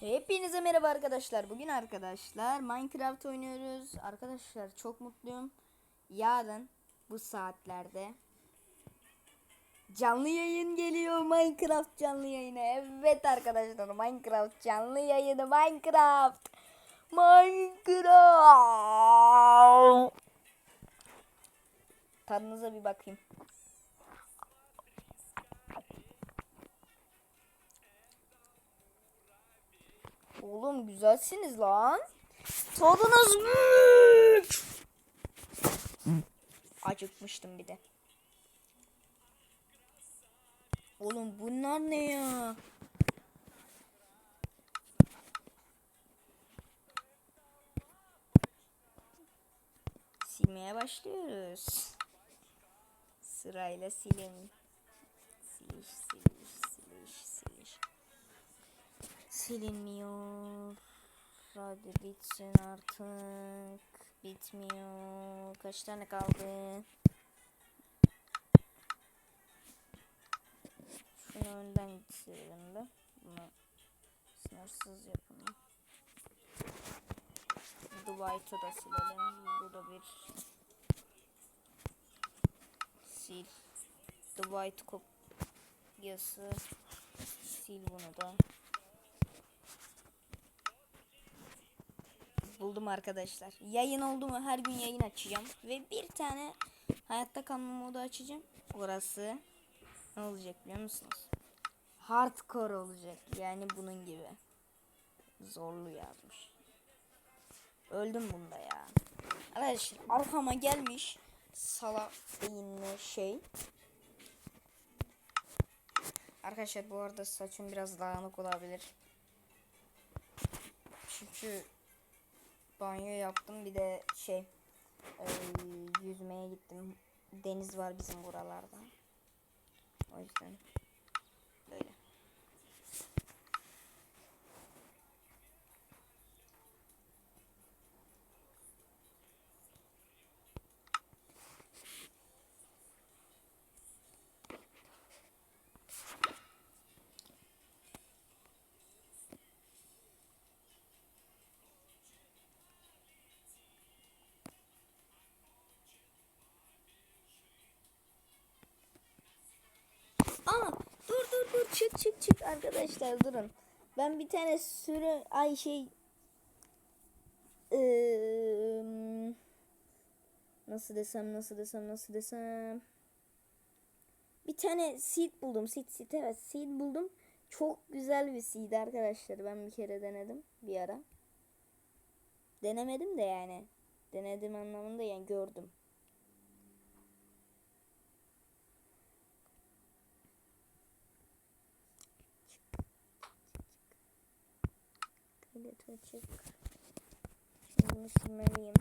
Hepinize merhaba arkadaşlar. Bugün arkadaşlar Minecraft oynuyoruz. Arkadaşlar çok mutluyum. Yarın bu saatlerde canlı yayın geliyor. Minecraft canlı yayını. Evet arkadaşlar Minecraft canlı yayını. Minecraft. Minecraft. Tadınıza bir bakayım. Oğlum güzelsiniz lan. Tadınız büyük. Acıkmıştım bir de. Oğlum bunlar ne ya? Silmeye başlıyoruz. Sırayla silin. Siliş, siliş, Silinmiyor. Hadi bitsin artık. Bitmiyor. Kaç tane kaldı? Şunu önden silelim de. Bunu sınırsız yapalım. Dwight'ı da silelim. Bu da bir sil. Dwight kopyası. Sil bunu da. Buldum arkadaşlar. Yayın oldu mu her gün yayın açacağım. Ve bir tane hayatta kalma modu açacağım. Orası ne olacak biliyor musunuz? Hardcore olacak. Yani bunun gibi. Zorlu yazmış. Öldüm bunda ya. Arkadaşlar arkama gelmiş salak beyinli şey. Arkadaşlar bu arada saçım biraz dağınık olabilir. Çünkü banyo yaptım bir de şey e, yüzmeye gittim. Deniz var bizim buralarda. O yüzden çık çık çık arkadaşlar durun. Ben bir tane sürü ay şey Eee, nasıl desem nasıl desem nasıl desem. Bir tane seed buldum seed seed evet seed buldum. Çok güzel bir seed arkadaşlar ben bir kere denedim bir ara. Denemedim de yani denedim anlamında yani gördüm açık. Şimdi bunu silmeliyim.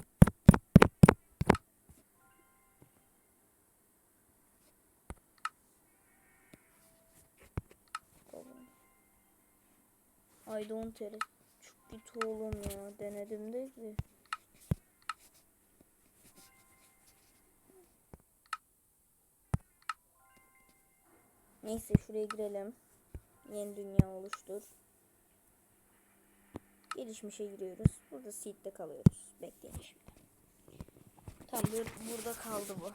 Don't care. Çok kötü oğlum ya. Denedim de. de. Neyse şuraya girelim. Yeni dünya oluştur. Gelişmişe giriyoruz. Burada seed'de kalıyoruz. Bekleyin şimdi. Tamam bur- burada kaldı bu.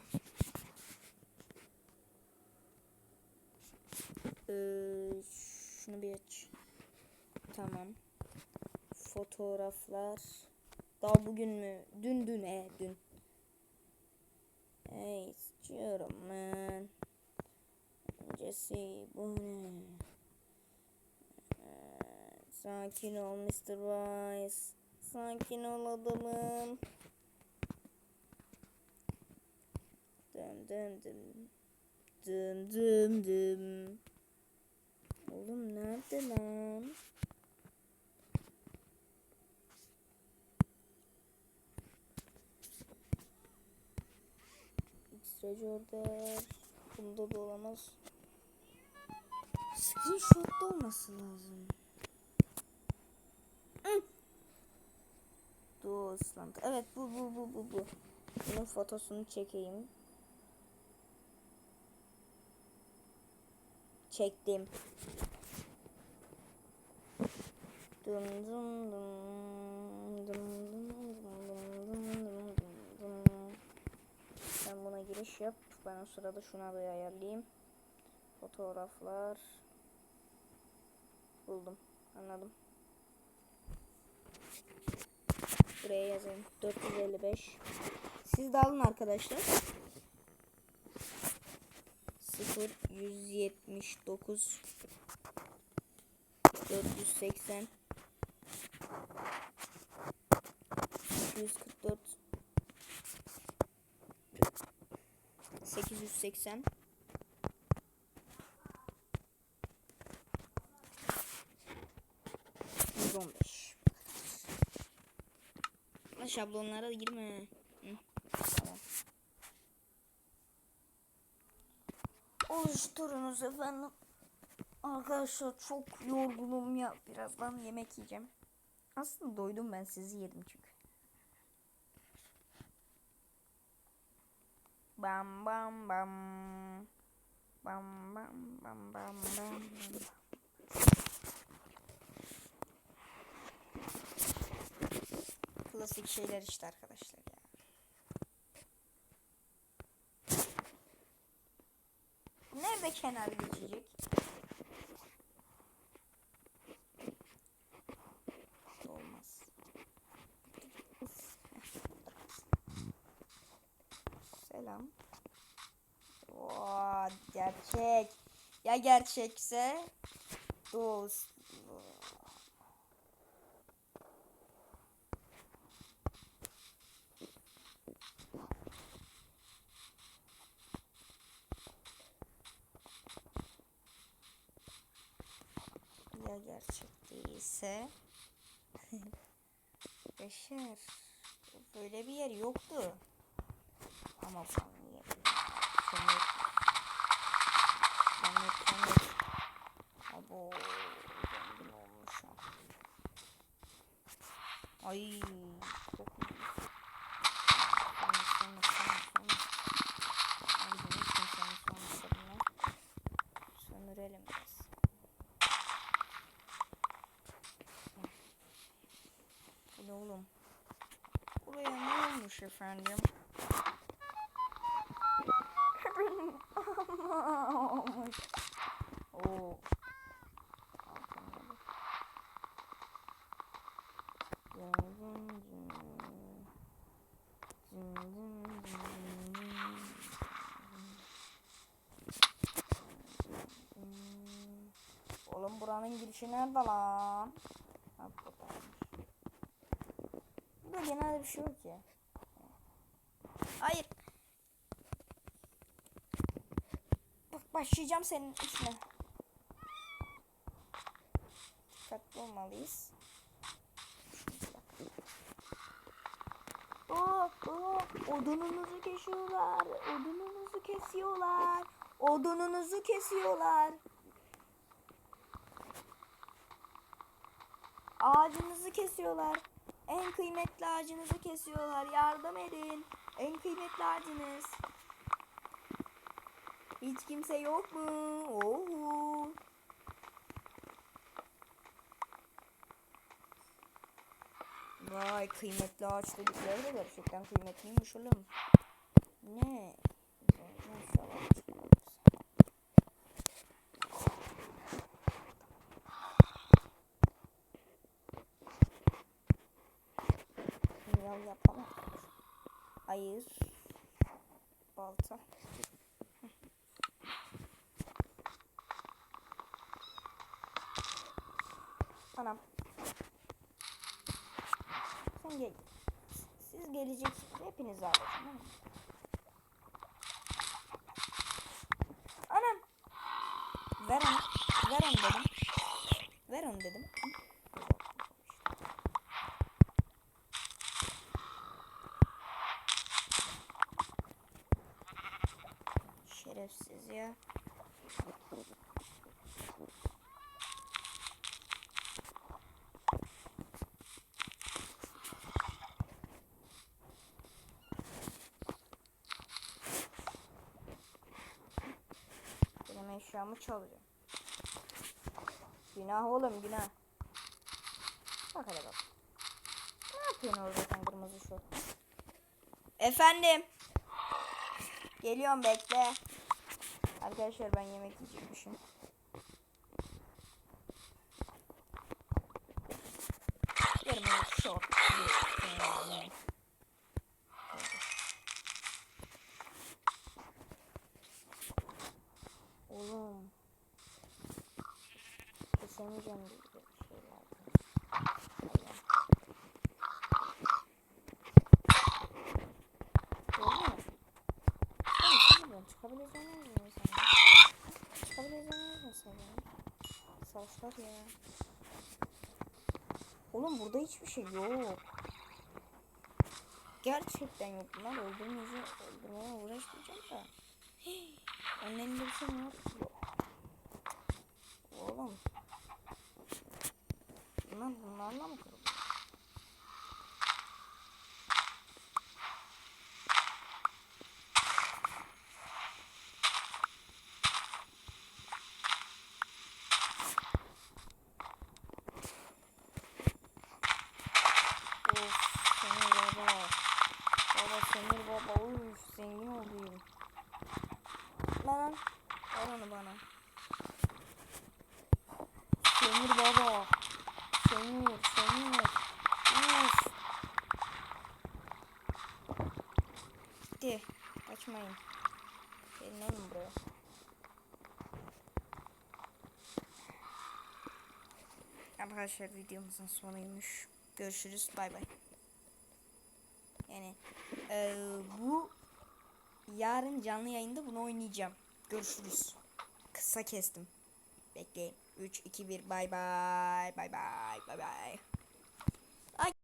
Ee, şunu bir aç. Tamam. Fotoğraflar. Daha bugün mü? Dün dün e dün. Hey istiyorum ben. Öncesi bu ne? Sakin ol Mr. Wise. Sakin ol adamım. Dım dım dım. Dım dım dım. Oğlum nerede lan? X-ray order. Bunda da olamaz. Screenshot'ta olması lazım. Islandı. Evet bu bu bu bu bu. Bunun fotosunu çekeyim. Çektim. Dum dum dum. Sen buna giriş yap. Ben o sırada şuna bir ayarlayayım. Fotoğraflar. Buldum. Anladım. Buraya yazayım. 455. Siz de alın arkadaşlar. 0 179 480 244 880 115 Ama Şablonlara girme. Tamam. Oluşturunuz efendim. Arkadaşlar çok yorgunum ya. Birazdan yemek yiyeceğim. Aslında doydum ben sizi yedim çünkü. Bam bam bam. Bam bam bam bam bam. Klasik şeyler işte arkadaşlar ya. Nerede kenar geçecek? Olmaz. Selam. Oo, gerçek. Ya gerçekse dost. Ya gerçek değilse. Beşer Böyle bir yer yoktu. Ama ben niye Kömür Kömür kömür Abo Zengin olmuşum Ay Çok iyi Sonra sonra sonra sonra Ay bunun için seni sonra Sömürelim biraz Bu ne oğlum? Buraya ne olmuş efendim? Olmuş. Oo. Oğlum buranın girişi nerede lan? Ha, buradaymış. Burada genelde bir şey yok ki. Hayır. Bak başlayacağım senin işine. Dikkatli olmalıyız. Oo, oo, odununuzu kesiyorlar. Odununuzu kesiyorlar. Odununuzu kesiyorlar. Ağacınızı kesiyorlar. En kıymetli ağacınızı kesiyorlar. Yardım edin. En kıymetli ağacınız. Hiç kimse yok mu? Oho. Vay kıymetli ağaç dedikleri de gerçekten kıymetliymiş oğlum. Ne? Yal yapalım. Hayır. Balta. Anam. Sen gel. Siz geleceksiniz. Tamam mı? Anam. Ver onu. Ver onu dedim. Ver onu dedim. Eşyamı çalıyor. Günah oğlum günah. Bak hele bak. Ne yapıyorsun orada sen kırmızı şort? Efendim. Geliyorum bekle. Arkadaşlar ben yemek yiyecekmişim. Kırmızı şort. Yani. Oğlum. Kesemeyeceğim gibi şeyler. Sen buradan çıkabileceğini mi sen? Çıkabileceğini mi sen? Savaşlar ya. Oğlum burada hiçbir şey yok. Gerçekten yok. Bunlar öldürmeyece, öldürmeye uğraşmayacağım da. Onun elinde bir şey? Yok. Oğlum. Bunlar bunlarla mı kırılıyor? Of Semir baba. Uf zengin olayım. Lan al onu bana. Semir baba. Gelin oğlum buraya. Arkadaşlar videomuzun sonuymuş. Görüşürüz. Bay bay. Yani eee, bu yarın canlı yayında bunu oynayacağım. Görüşürüz. Kısa kestim. Bekleyin. 3 2 1 bay bay. Bay bay. Bay bay.